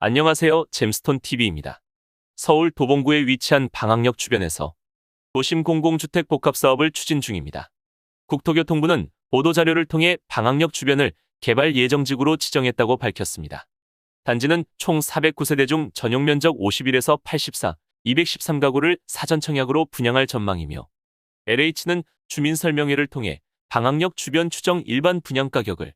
안녕하세요. 잼스톤 TV입니다. 서울 도봉구에 위치한 방학역 주변에서 도심 공공주택 복합 사업을 추진 중입니다. 국토교통부는 보도자료를 통해 방학역 주변을 개발 예정지구로 지정했다고 밝혔습니다. 단지는 총 409세대 중 전용 면적 51에서 84, 213가구를 사전 청약으로 분양할 전망이며 LH는 주민 설명회를 통해 방학역 주변 추정 일반 분양 가격을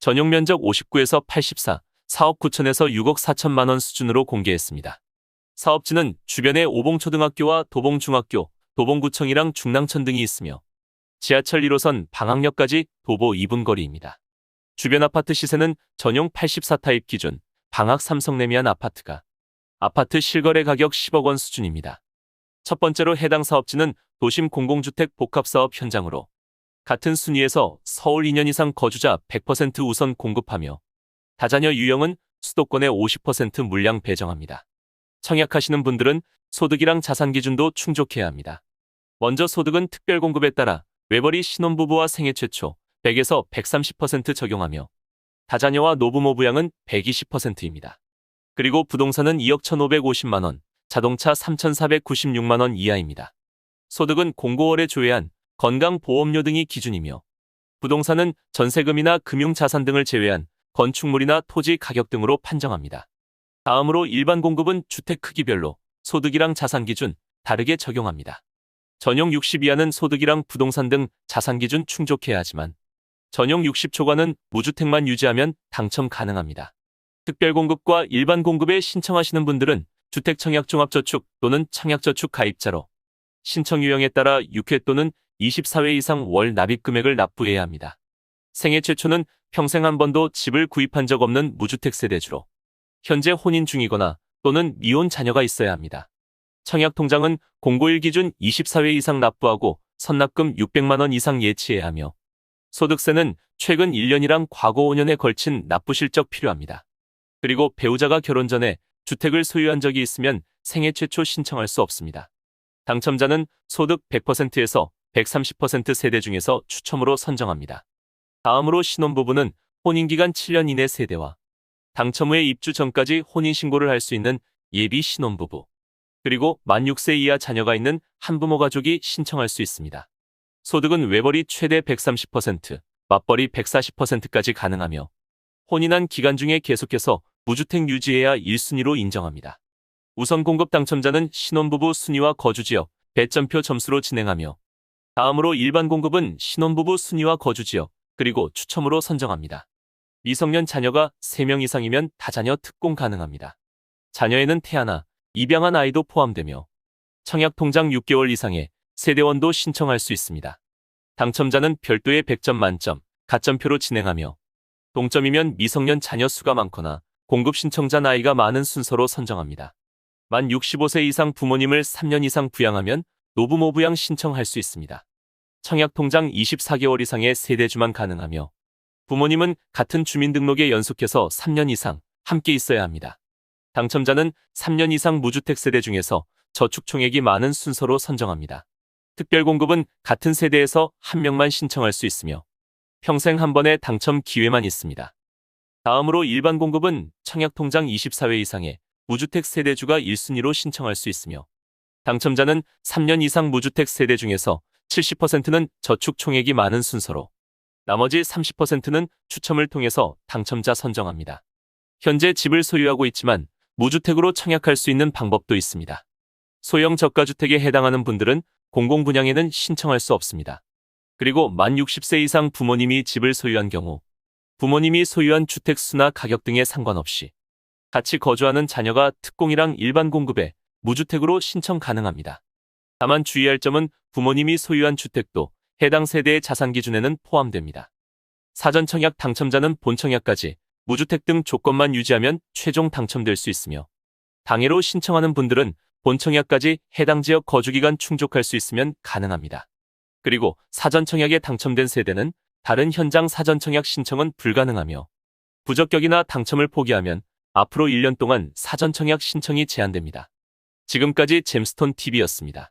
전용 면적 59에서 84, 4억 9천에서 6억 4천만 원 수준으로 공개했습니다. 사업지는 주변에 오봉초등학교와 도봉중학교, 도봉구청이랑 중랑천 등이 있으며 지하철 1호선 방학역까지 도보 2분 거리입니다. 주변 아파트 시세는 전용 84타입 기준 방학 삼성레미안 아파트가 아파트 실거래 가격 10억 원 수준입니다. 첫 번째로 해당 사업지는 도심 공공주택 복합사업 현장으로 같은 순위에서 서울 2년 이상 거주자 100% 우선 공급하며 다자녀 유형은 수도권의 50% 물량 배정합니다. 청약하시는 분들은 소득이랑 자산 기준도 충족해야 합니다. 먼저 소득은 특별 공급에 따라 외벌이 신혼부부와 생애 최초 100에서 130% 적용하며 다자녀와 노부모 부양은 120%입니다. 그리고 부동산은 2억 1,550만 원, 자동차 3,496만 원 이하입니다. 소득은 공고월에 조회한 건강보험료 등이 기준이며 부동산은 전세금이나 금융자산 등을 제외한 건축물이나 토지 가격 등으로 판정합니다. 다음으로 일반 공급은 주택 크기별로 소득이랑 자산 기준 다르게 적용합니다. 전용 60 이하는 소득이랑 부동산 등 자산 기준 충족해야 하지만 전용 60 초과는 무주택만 유지하면 당첨 가능합니다. 특별 공급과 일반 공급에 신청하시는 분들은 주택청약종합저축 또는 청약저축 가입자로 신청 유형에 따라 6회 또는 24회 이상 월 납입 금액을 납부해야 합니다. 생애 최초는 평생 한 번도 집을 구입한 적 없는 무주택 세대주로 현재 혼인 중이거나 또는 미혼 자녀가 있어야 합니다. 청약통장은 공고일 기준 24회 이상 납부하고 선납금 600만 원 이상 예치해야 하며 소득세는 최근 1년이랑 과거 5년에 걸친 납부 실적 필요합니다. 그리고 배우자가 결혼 전에 주택을 소유한 적이 있으면 생애 최초 신청할 수 없습니다. 당첨자는 소득 100%에서 130% 세대 중에서 추첨으로 선정합니다. 다음으로 신혼부부는 혼인기간 7년 이내 세대와 당첨 후에 입주 전까지 혼인신고를 할 수 있는 예비 신혼부부, 그리고 만 6세 이하 자녀가 있는 한부모 가족이 신청할 수 있습니다. 소득은 외벌이 최대 130%, 맞벌이 140%까지 가능하며 혼인한 기간 중에 계속해서 무주택 유지해야 1순위로 인정합니다. 우선 공급 당첨자는 신혼부부 순위와 거주지역, 배점표 점수로 진행하며 다음으로 일반 공급은 신혼부부 순위와 거주지역, 그리고 추첨으로 선정합니다. 미성년 자녀가 3명 이상이면 다자녀 특공 가능합니다. 자녀에는 태아나 입양한 아이도 포함되며 청약 통장 6개월 이상의 세대원도 신청할 수 있습니다. 당첨자는 별도의 100점 만점, 가점표로 진행하며 동점이면 미성년 자녀 수가 많거나 공급 신청자 나이가 많은 순서로 선정합니다. 만 65세 이상 부모님을 3년 이상 부양하면 노부모 부양 신청할 수 있습니다. 청약통장 24개월 이상의 세대주만 가능하며 부모님은 같은 주민등록에 연속해서 3년 이상 함께 있어야 합니다. 당첨자는 3년 이상 무주택 세대 중에서 저축 총액이 많은 순서로 선정합니다. 특별공급은 같은 세대에서 한 명만 신청할 수 있으며 평생 한 번의 당첨 기회만 있습니다. 다음으로 일반 공급은 청약통장 24회 이상의 무주택 세대주가 1순위로 신청할 수 있으며 당첨자는 3년 이상 무주택 세대 중에서 70%는 저축 총액이 많은 순서로 나머지 30%는 추첨을 통해서 당첨자 선정합니다. 현재 집을 소유하고 있지만 무주택으로 청약할 수 있는 방법도 있습니다. 소형 저가주택에 해당하는 분들은 공공분양에는 신청할 수 없습니다. 그리고 만 60세 이상 부모님이 집을 소유한 경우 부모님이 소유한 주택 수나 가격 등에 상관없이 같이 거주하는 자녀가 특공이랑 일반 공급에 무주택으로 신청 가능합니다. 다만 주의할 점은 부모님이 소유한 주택도 해당 세대의 자산 기준에는 포함됩니다. 사전 청약 당첨자는 본 청약까지 무주택 등 조건만 유지하면 최종 당첨될 수 있으며 당해로 신청하는 분들은 본 청약까지 해당 지역 거주기간 충족할 수 있으면 가능합니다. 그리고 사전 청약에 당첨된 세대는 다른 현장 사전 청약 신청은 불가능하며 부적격이나 당첨을 포기하면 앞으로 1년 동안 사전 청약 신청이 제한됩니다. 지금까지 잼스톤 TV였습니다.